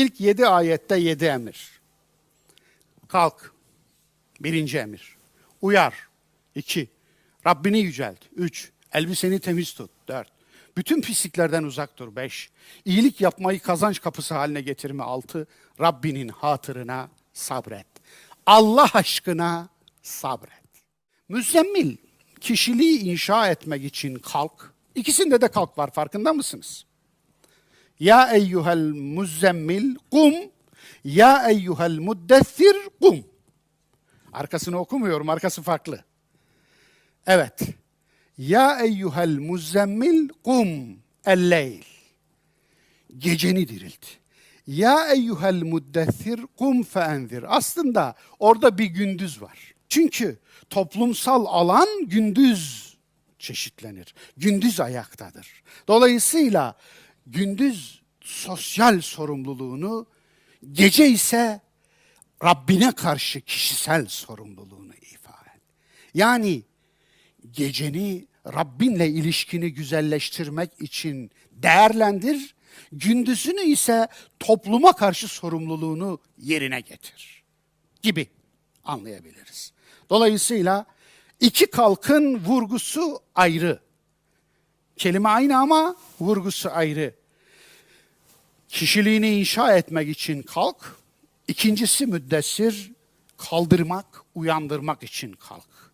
İlk yedi ayette yedi emir. Kalk. Birinci emir. Uyar. İki. Rabbini yücelt. Üç. Elbiseni temiz tut. Dört. Bütün pisliklerden uzak dur. Beş. İyilik yapmayı kazanç kapısı haline getirme. Altı. Rabbinin hatırına sabret. Allah aşkına sabret. Müzzemmil kişiliği inşa etmek için kalk. İkisinde de kalk var farkında mısınız? Ya eyyuhel muzzemmil kum. Ya eyyuhel muddessir kum. Arkasını okumuyorum, arkası farklı. Evet. Ya eyyuhel muzzemmil kum elleyl. Geceni dirilt. Ya eyyuhel muddessir kum feenzir. Aslında orada bir gündüz var. Çünkü toplumsal alan gündüz çeşitlenir. Gündüz ayaktadır. Dolayısıyla gündüz sosyal sorumluluğunu, gece ise Rabbine karşı kişisel sorumluluğunu ifade. Yani geceni Rabbinle ilişkini güzelleştirmek için değerlendir, gündüzünü ise topluma karşı sorumluluğunu yerine getir gibi anlayabiliriz. Dolayısıyla iki kalkın vurgusu ayrı. Kelime aynı ama vurgusu ayrı. Kişiliğini inşa etmek için kalk. İkincisi müddessir, kaldırmak, uyandırmak için kalk.